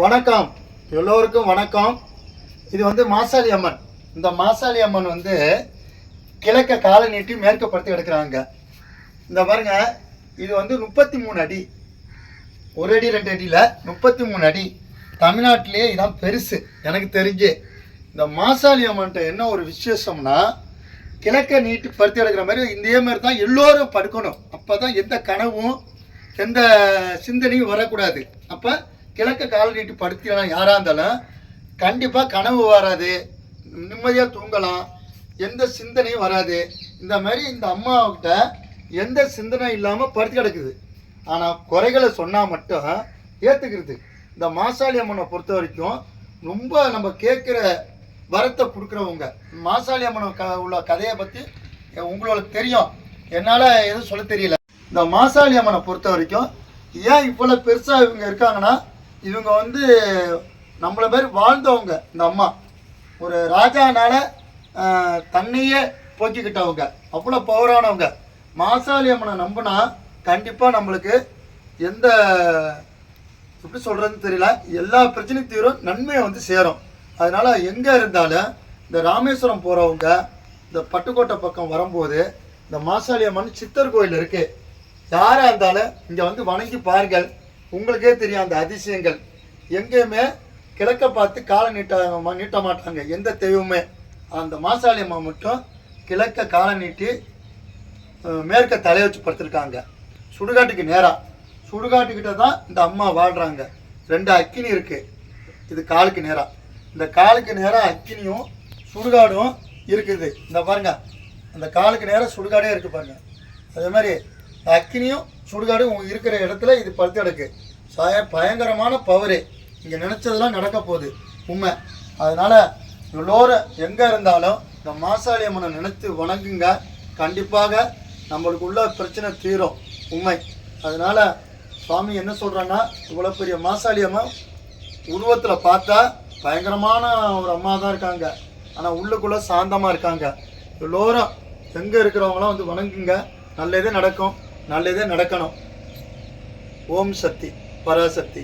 வணக்கம். எல்லோருக்கும் வணக்கம். இது வந்து மாசாளி அம்மன். இந்த மாசாளி அம்மன் வந்து கிழக்க காலை நீட்டி மேற்கப்படுத்தி எடுக்கிறாங்க. இந்த பாருங்க இது வந்து முப்பத்தி மூணு அடி. ஒரு அடி ரெண்டு அடியில் முப்பத்தி மூணு அடி. தமிழ்நாட்டிலேயே இதான் பெருசு எனக்கு தெரிஞ்சு. இந்த மாசாளி அம்மன்ட்ட என்ன ஒரு விசேஷம்னா கிழக்க நீட்டி பருத்தி எடுக்கிற மாதிரி இதே மாதிரி தான் எல்லோரும் படுக்கணும். அப்போ தான் எந்த கனவும் எந்த சிந்தனையும் வரக்கூடாது. அப்போ கிழக்க கால் நீட்டி படுத்தினா யாராக இருந்தாலும் கண்டிப்பாக கனவு வராது. நிம்மதியாக தூங்கலாம். எந்த சிந்தனையும் வராது. இந்த மாதிரி இந்த அம்மாவுக்கிட்ட எந்த சிந்தனை இல்லாமல் படுத்து கிடக்குது. ஆனால் குறைகளை சொன்னால் மட்டும் ஏற்றுக்கிறது இந்த மாசாளி அம்மனை பொறுத்த வரைக்கும் ரொம்ப நம்ம கேட்குற வரத்தை கொடுக்குறவங்க. மாசாளி அம்மனை க உள்ள கதையை பற்றி உங்களோட தெரியும். என்னால் எதுவும் சொல்ல தெரியல. இந்த மாசாளி அம்மனை பொறுத்த வரைக்கும் ஏன் இவ்வளோ பெருசாக இவங்க இருக்காங்கன்னா இவங்க வந்து நம்மளை பேர் வாழ்ந்தவங்க இந்த அம்மா. ஒரு ராஜானால தன்னையே போக்கிக்கிட்டவங்க அவ்வளோ பவரானவங்க மாசாளி அம்மனை நம்பினா கண்டிப்பாக நம்மளுக்கு எந்த எப்படி சொல்கிறதுன்னு தெரியல எல்லா பிரச்சனையும் தீரும் நன்மையை வந்து சேரும். அதனால் எங்கே இருந்தாலும் இந்த ராமேஸ்வரம் போகிறவங்க இந்த பட்டுக்கோட்டை பக்கம் வரும்போது இந்த மாசாளி அம்மன் சித்தர் கோயில் இருக்குது யாராக இருந்தாலும் இங்கே வந்து வணங்கி பாருங்கள். உங்களுக்கே தெரியும் அந்த அதிசயங்கள். எங்கேயுமே கிழக்க பார்த்து காலை நீட்ட நீட்ட மாட்டாங்க. எந்த தெய்வமே அந்த மாசாளி அம்மா மட்டும் கிழக்க காலை நீட்டி மேற்க தலையை வச்சு படுத்திருக்காங்க. சுடுகாட்டுக்கு நேராக சுடுகாட்டுக்கிட்ட தான் இந்த அம்மா வாழ்கிறாங்க ரெண்டு அக்கினி இருக்குது இது காலுக்கு நேராக இந்த காலுக்கு நேராக அக்கினியும் சுடுகாடும் இருக்குது. இந்த பாருங்க. அந்த காலுக்கு நேராக சுடுகாடே இருக்குது பாருங்க. அதே மாதிரி அக்னியும் சுடுகாடும் இருக்கிற இடத்துல இது படுத்து கிடக்கு. சாய பயங்கரமான பவரு இங்கே நினச்சதெல்லாம் நடக்க போகுது. உண்மை. அதனால் எல்லோரும் எங்கே இருந்தாலும் இந்த மாசாளி அம்மனை நினைத்து வணங்குங்க. கண்டிப்பாக நம்மளுக்கு உள்ள பிரச்சனை தீரும். உண்மை. அதனால் சுவாமி என்ன சொல்கிறான்னா இவ்வளோ பெரிய மாசாளி அம்மன் உருவத்தில் பார்த்தா பயங்கரமான ஒரு அம்மா தான் இருக்காங்க. ஆனால் உள்ளுக்குள்ளே சாந்தமாக இருக்காங்க. எல்லோரும் எங்கே இருக்கிறவங்களாம் வந்து வணங்குங்க. நல்லதே நடக்கும். நல்லதே நடக்கணும். ஓம் சக்தி பராசக்தி